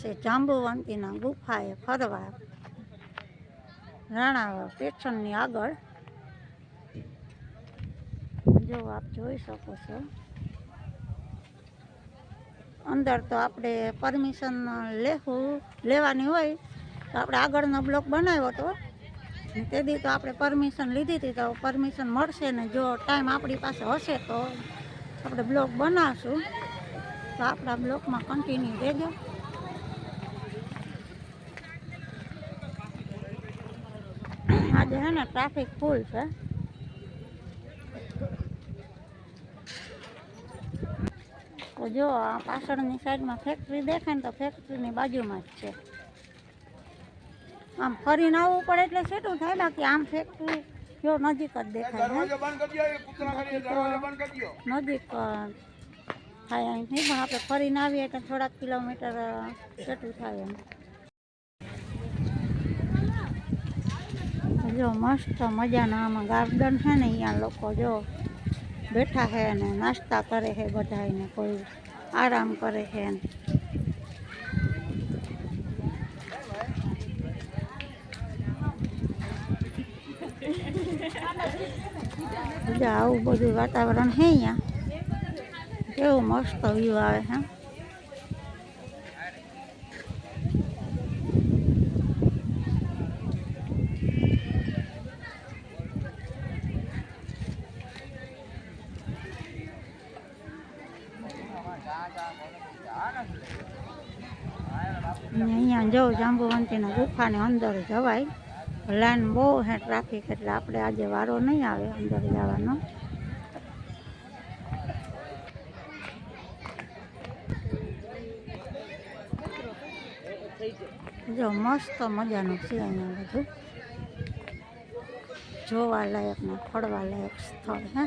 છે જાંબુવંતીના ગુફાએ ફરવા. રાણાવા સ્ટેશનની આગળ. જો આપ જોઈ શકો છો. અંદર તો આપણે પરમિશન લેવું લેવાની હોય તો આપણે આગળનો બ્લોક બનાવ્યો હતો. તે દી તો આપણે પરમિશન લીધી હતી તો પરમિશન મળશે ને જો ટાઈમ આપણી પાસે હશે તો આપણે બ્લોક બનાવશું તો આપણા બ્લોકમાં કન્ટિન્યુ રહેજો. આજે છે ને ટ્રાફિક ફૂલ છે. તો જો આ પાછળની સાઈડમાં ફેક્ટરી દેખાય ને તો ફેક્ટરીની બાજુમાં જ છે. આમ ફરીને આવવું પડે એટલે સેટું થાય બાકી આમ ફેક્ટરી જો નજીક જ દેખાય નજીક થાય અહીંથી પણ આપણે ફરીને આવીએ એટલે થોડાક કિલોમીટર સેટું થાય એમ. જો મસ્ત મજાના આમાં ગાર્ડન છે ને અહીંયા લોકો જો બેઠા છે ને, નાસ્તા કરે છે બધાને કોઈ આરામ કરે છે ને જો આવું બધું વાતાવરણ છે અહીંયા કેવું મસ્ત વ્યૂ આવે છે અને અહીંયા જો જાંબુવંતીના ગુફાને અંદર જવાય. લાઈન બહુ હે ટ્રાફિક એટલે આપણે આજે વારો નહીં આવે અંદર જવાનો. જો મસ્ત મજાનું છે અહીંયા બધું. જોવાલાયક ને ફરવાલાયક સ્થળ, હે.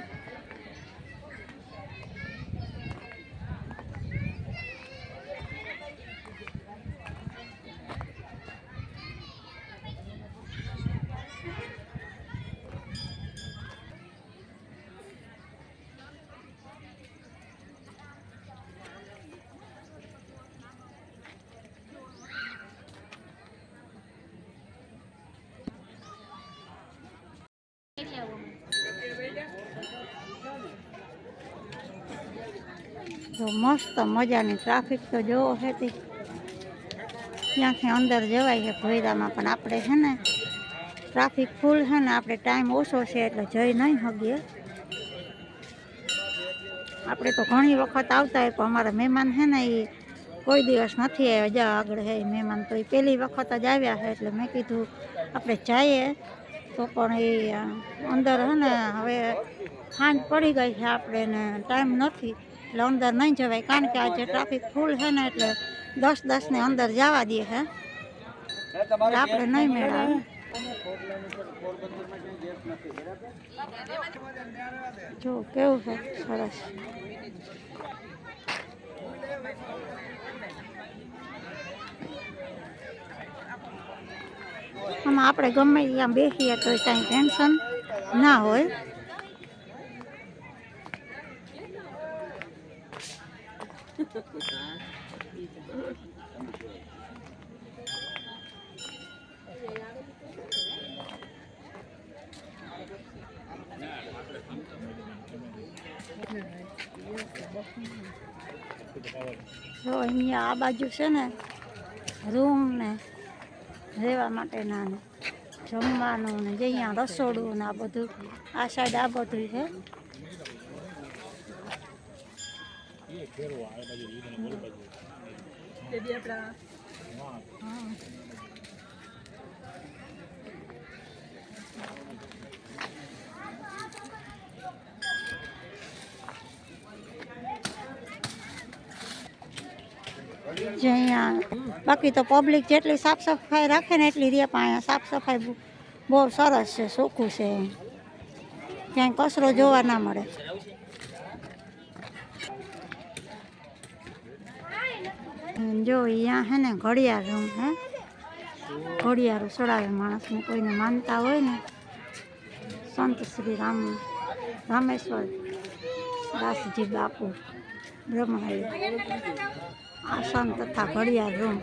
જો મસ્ત મજાની ટ્રાફિક તો જોવો હતી. ત્યાંથી અંદર જવાય છે ભોયરામાં, પણ આપણે છે ને ટ્રાફિક ફૂલ છે ને આપણે ટાઈમ ઓછો છે એટલે જઈ નહીં શકીએ. આપણે તો ઘણી વખત આવતા હોય, પણ અમારા મહેમાન છે ને એ કોઈ દિવસ નથી આવ્યા, જા આગળ હે મહેમાન. તો એ પહેલી વખત જ આવ્યા છે એટલે મેં કીધું આપણે જઈએ. તો પણ એ અંદર છે ને હવે સાંજ પડી ગઈ છે આપણે ને ટાઈમ નથી. એટલે અંદર નહીં જવાય, કારણ કે આજે ટ્રાફિક ફૂલ છે ને એટલે દસ દસને અંદર જવા દે છે. આપણે નહીં મેળવે. જો, કેવું છે? સરસ. આમાં આપણે ગમે ત્યાં બેસીએ તો કાંઈ ટેન્શન ના હોય. જો અહીંયા આ બાજુ છે ને રૂમ ને રહેવા માટેના ને જમવાનું ને જે અહીંયા રસોડું ને આ બધું આ સાઈડ આ બધું છે જે અહીંયા બાકી તો પબ્લિક જેટલી સાફ સફાઈ રાખે ને એટલી રે પણ અહીંયા સાફ સફાઈ બહુ- બહુ સરસ છે ચોખ્ખું છે. ક્યાંય કચરો જોવા ના મળે. જો અહીંયા હે ને ઘડિયાળ રૂમ હે. ઘડિયાળ ચડાવે માણસને, કોઈને માનતા હોય ને, સંત શ્રી રામ, રામેશ્વર દાસજી બાપુ બ્રહ્મહરી આસન તથા ઘડિયાળ રૂમ.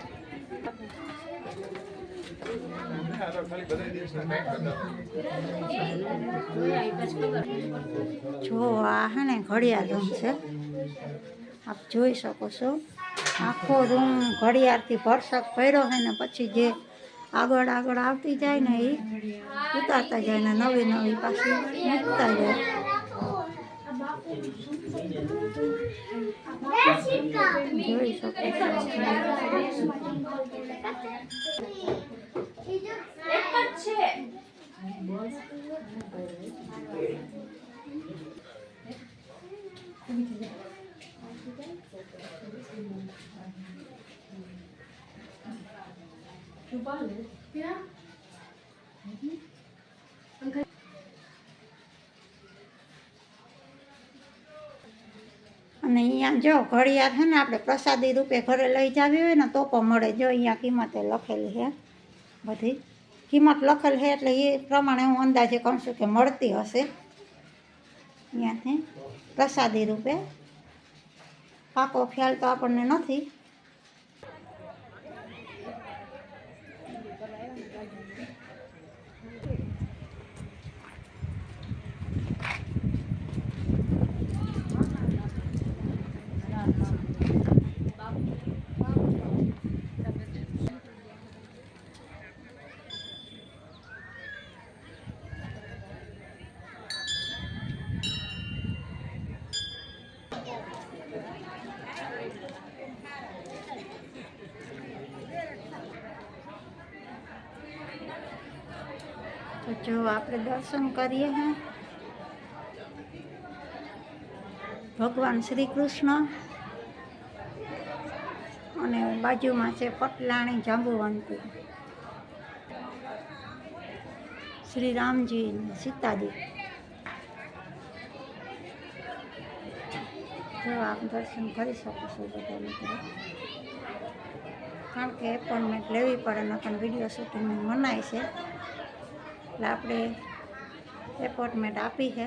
જો આ હે ને ઘડિયાળ રૂમ છે, આપ જોઈ શકો છો. આખો રૂમ ઘડિયાળથી ભરસક પડ્યો છે ને પછી જે આગળ આગળ આવતી જાય ને એ ઉતારતા જાય ને નવી નવી પાછી મૂકતા જાય. જોઈ શકો છો. અને અહીંયા જો ઘડિયાળ છે ને, આપણે પ્રસાદી રૂપે ઘરે લઈ જાવી હોય ને, તો પણ મળે. જો અહીંયા કિંમતે લખેલી છે બધી. કિંમત લખેલ છે એટલે એ પ્રમાણે હું અંદાજે કહું છું કે મળતી હશે. અહીંયાથી પ્રસાદી રૂપે. પાકો ખ્યાલ તો આપણને નથી. જો આપણે દર્શન કરીએ હે. ભગવાન શ્રી કૃષ્ણ અને બાજુમાં છે પટલાણી જાંબુવંતી. શ્રી રામજી સીતાજી. જો આપ દર્શન કરી શકો છો બધા કારણ કે એપોઇન્ટમેન્ટ લેવી પડે, નકર વીડિયો શૂટિંગની મનાય છે. એટલે આપણે એપોઇન્ટમેન્ટ આપી છે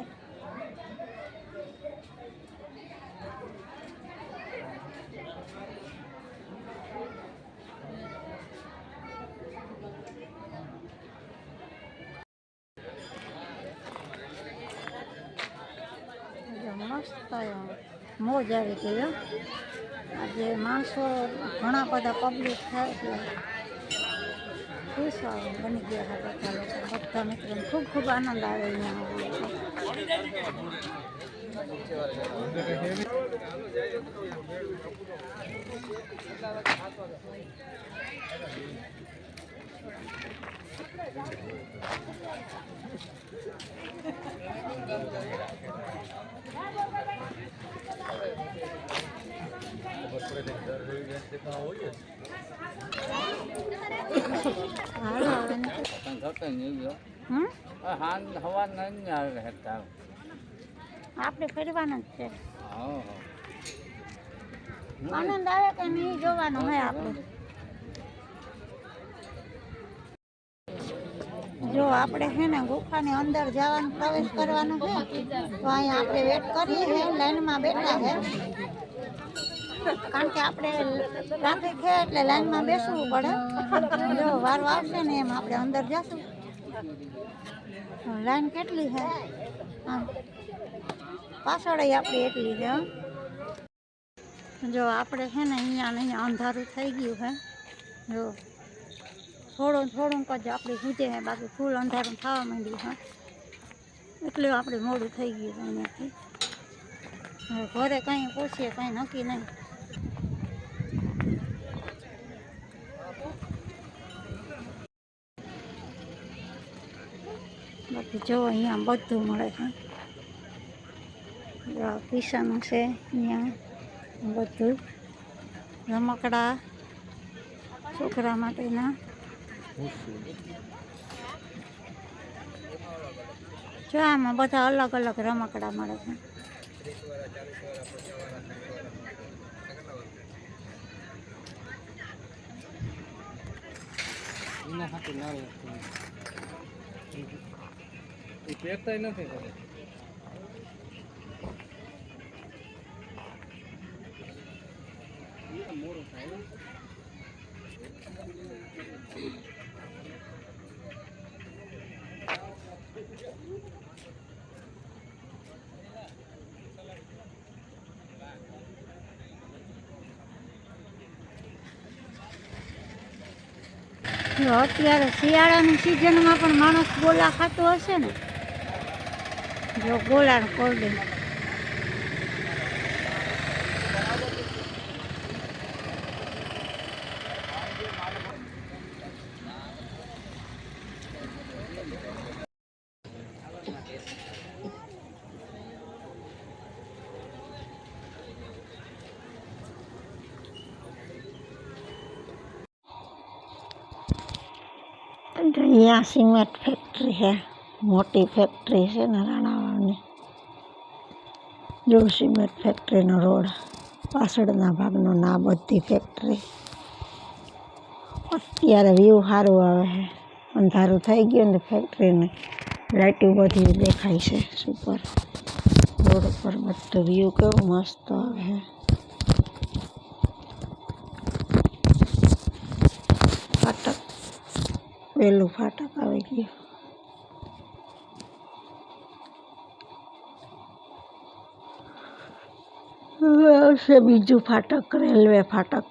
જો મસ્ત એમ મોજ આવી ગઈ હો. આજે માણસો ઘણા બધા પબ્લિક થાય એટલે ખુશ બની ગયા હતા બધા લોકો બધા મિત્રોને ખૂબ ખૂબ આનંદ આવે અહીંયા આવીને. હાલો હવે નીકળો. પણ થતો નહીં ગયો હમ? હાન હવા નહીં આવે હેતા આપણે ફરવાનું જ છે. હા આનંદ આવે કે નહીં જોવાનું હોય આપણે. જો આપણે છે ને ગુફાની અંદર જવાનું પ્રવેશ કરવાનો છે. તો અહીંયા આપણે વેટ કરીએ છીએ લાઈનમાં બેઠા છે. કારણ કે આપણે ટ્રાફિક છે એટલે લાઈનમાં બેસવું પડે. જો વારો આવશે ને એમ આપણે અંદર જશું. લાઈન કેટલી છે? હા. પાછળ આપણી એટલી છે, હો. જો આપણે છે ને અહીંયા ને અહીંયા અંધારું થઈ ગયું છે. જો થોડું થોડુંક જ આપણે ગુજે છે, બાકી ફૂલ અંધારું થવા માંડ્યું છે. એટલે આપણે મોડું થઈ ગયું છે અહીંયાથી. હવે ઘરે કંઈ પૂછીએ, કંઈ નક્કી નહીં. જો અહીંયા બધું મળે છે. પીસાનું છે અહીંયા બધું. રમકડા છોકરા માટેના. જો આમાં બધા અલગ અલગ રમકડા મળે છે. એના ના એ અત્યારે શિયાળાની સિઝનમાં પણ માણસ બોલા ખાતો હશે ને? જો ગોલા ને કોલ્ડ અહીંયા સિમેન્ટ ફેક્ટરી છે મોટી ફેક્ટરી છે ને રાણાવાવની. જો સિમેન્ટ ફેક્ટરીનો રોડ. પાછળના ભાગનો ના બધી ફેક્ટરી અત્યારે વ્યૂ સારું આવે છે. અંધારું થઈ ગયું ને ફેક્ટરીને લાઇટિંગ બધી દેખાય છે સુપર રોડ ઉપર બધું વ્યૂ કેવું મસ્ત આવે છે. ફાટક. પહેલું ફાટક આવી ગયું હવે આવશે બીજું ફાટક રેલવે ફાટક.